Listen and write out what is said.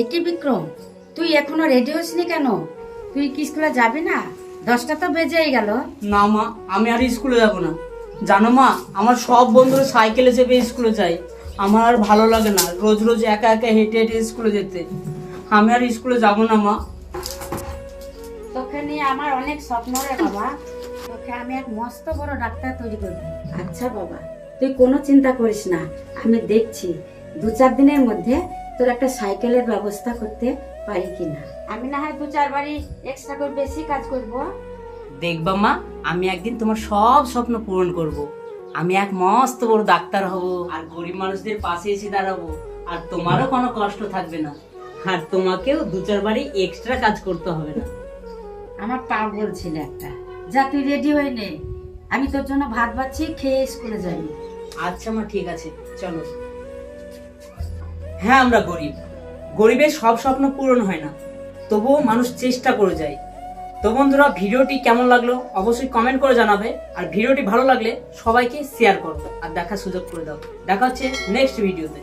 এটি বিক্রম তুই এখনও রেডি হসনি কেন? তুই কি স্কুলে যাবি না? দশটা তো বেজেই গেল। না মা আমি আর স্কুলে যাব না। জানো মা আমার সব বন্ধুরা সাইকেলে চেপে স্কুলে যায়। আমার আর ভালো লাগে না রোজ রোজ একা একা হেঁটে হেঁটে স্কুলে যেতে। আমি আর স্কুলে যাব না মা। তোকে নিয়ে আমার অনেক স্বপ্ন রে বাবা। তোকে আমি এক মস্ত বড় ডাক্তার তৈরি করব। আচ্ছা বাবা। তুই কোনো চিন্তা করিস না। আমি দেখছি দু চার দিনের মধ্যে তোর একটা সাইকেলের ব্যবস্থা করতে পারি কিনা। আমি না হয় দু চার বাড়ি এক্সট্রা করে বেশি কাজ করব। দেখবা মা আমি একদিন তোমার সব স্বপ্ন পূরণ করব। আমি এক মস্ত বড় ডাক্তার হব আর গরিব মানুষদের পাশে এসে দাঁড়াবো আর তোমারও কোনো কষ্ট থাকবে না। আর তোমাকেও দু চার বাড়ি এক্সট্রা কাজ করতে হবে না। আমার পাগল ছিল একটা। যা তুই রেডি হয়ে নে। আমি তোর জন্য ভাত বাচ্ছি খেয়ে স্কুলে যাবি। আচ্ছা মা, ঠিক আছে, চলো। হ্যাঁ আমরা গরিব। গরিবের সব স্বপ্ন পূরণ হয় না। তবুও মানুষ চেষ্টা করে যায়। তো বন্ধুরা, ভিডিওটি কেমন লাগল অবশ্যই কমেন্ট করে জানাবে। আর ভিডিওটি ভালো লাগলে সবাইকে শেয়ার করো আর দেখার সুযোগ করে দাও। দেখা হচ্ছে নেক্সট ভিডিওতে